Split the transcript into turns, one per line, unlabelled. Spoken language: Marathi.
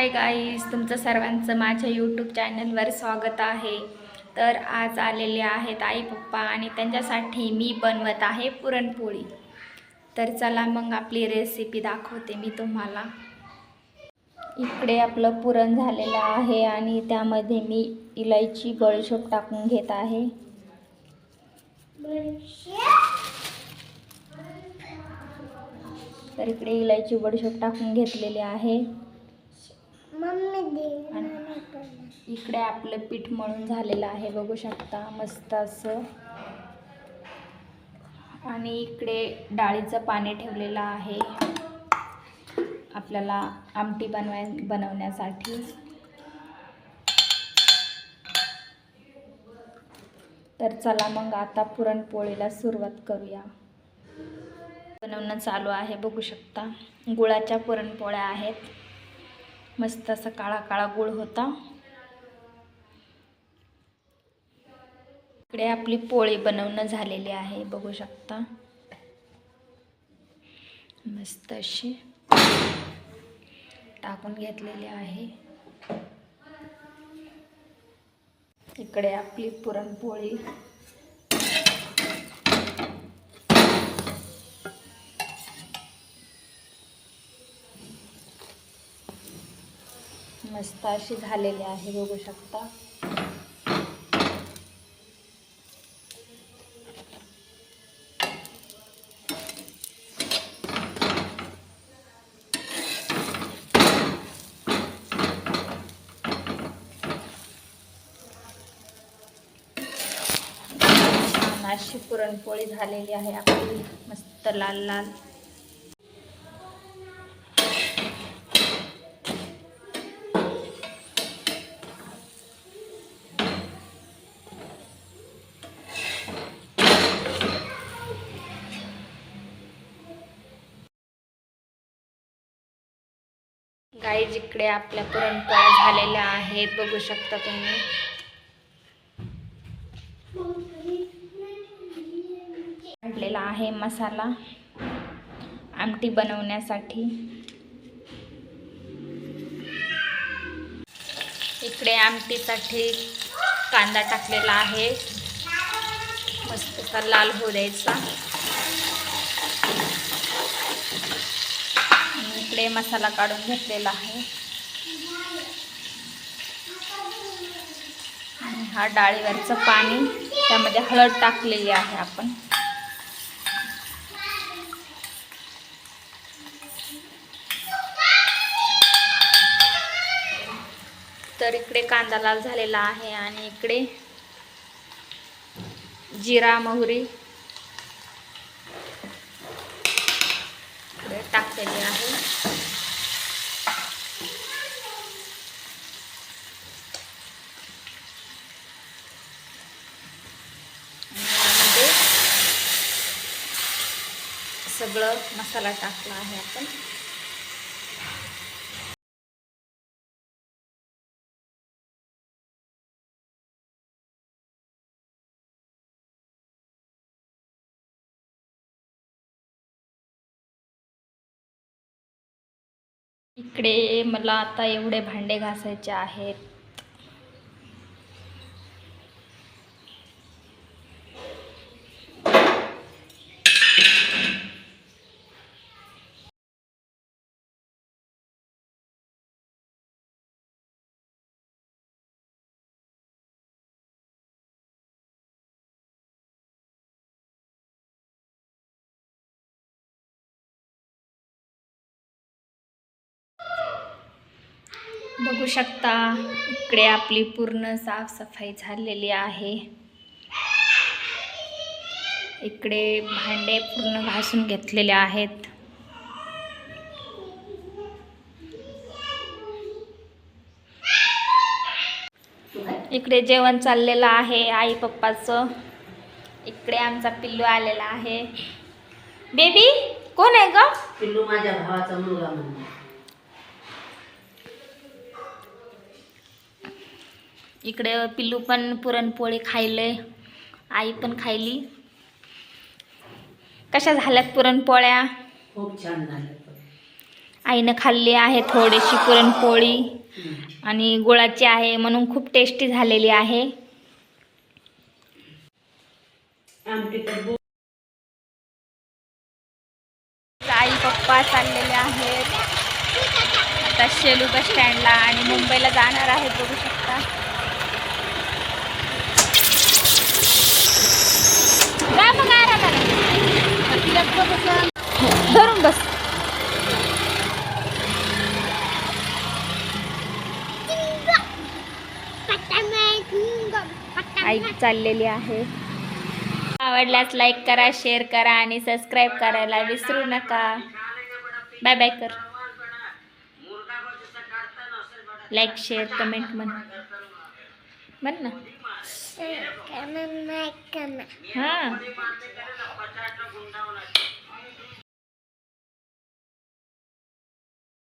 हाय गाईज तुमचं सर्वांचं माझ्या यूट्यूब चॅनलवर स्वागत आहे. तर आज आलेले आहेत आई पप्पा आणि त्यांच्यासाठी मी बनवत आहे पुरणपोळी. तर चला मग आपली रेसिपी दाखवते मी तुम्हाला. इकडे आपलं पुरण झालेलं आहे आणि त्यामध्ये मी इलायची बळशोप टाकून घेत आहे. तर इकडे इलायची बडशोप टाकून घेतलेली आहे. आणि इकडे आपलं पीठ मळून झालेलं आहे बघू शकता मस्त असं. आणि इकडे डाळीचं पाणी ठेवलेलं आहे. आपल्याला आमटी बनवाय बनवण्यासाठी. तर चला मग आता पुरणपोळीला सुरुवात करूया. बनवणं चालू आहे बघू शकता. गुळाच्या पुरणपोळ्या आहेत. मस्त असा काळा काळा गुळ होता. इकडे आपली पोळी बनवणं झालेली आहे बघू शकता. मस्त अशी टाकून घेतलेली आहे. इकडे आपली पुरणपोळी. मस्त अशी झालेली आहे बघू शकता. छान अशी पुरणपोळी झालेली आहे आपली मस्त लाल लाल. गाई जिकडे आपल्या पुरणपोळ्या झालेल्या आहेत बघू शकता तुम्ही. काढलेला आहे मसाला आमटी बनवण्यासाठी. इकडे आमटीसाठी कांदा टाकलेला आहे. मस्त असा लाल होऊ द्यायचा आणि इकडे मसाला काढून घेतलेला आहे. आणि हा डाळीवरचं पाणी त्यामध्ये हळद टाकलेली आहे आपण. तर इकडे कांदा लाल झालेला आहे आणि इकडे जिरा मोहरी इकडे टाकलेली आहे आणि यामध्ये सगळं मसाला टाकला आहे आपण. इकडे मला आता एवढे भांडे घासायचे आहेत. बघू शकता इकडे आपली पूर्ण साफसफाई झालेली आहे. इकडे भांडे पूर्ण घासून घेतलेले आहेत. इकडे जेवण चाललेलं आहे आई पप्पाचं. इकडे आमचा पिल्लू आलेला आहे. बेबी कोण आहे ग?
पिल्लू माझ्या भावाचा मुलगा
इकडे पिल्लू पण पुरणपोळी खायले आई पण खायली. कशा झाल्यात पुरणपोळ्या?
खूप छान
आईनं खाल्ली आहे थोडीशी पुरणपोळी आणि गुळाची आहे म्हणून खूप टेस्टी झालेली आहे. आई पप्पा चाललेले आहेत. आता शेलू बस स्टँडला आणि मुंबईला जाणार आहेत बघू शकता. धरून बस आई चाललेली आहे. आवडल्यास लाईक करा शेअर करा आणि सबस्क्राईब करायला विसरू नका. बाय बाय कर. लाईक शेअर कमेंट म्हण. बन ना हाँ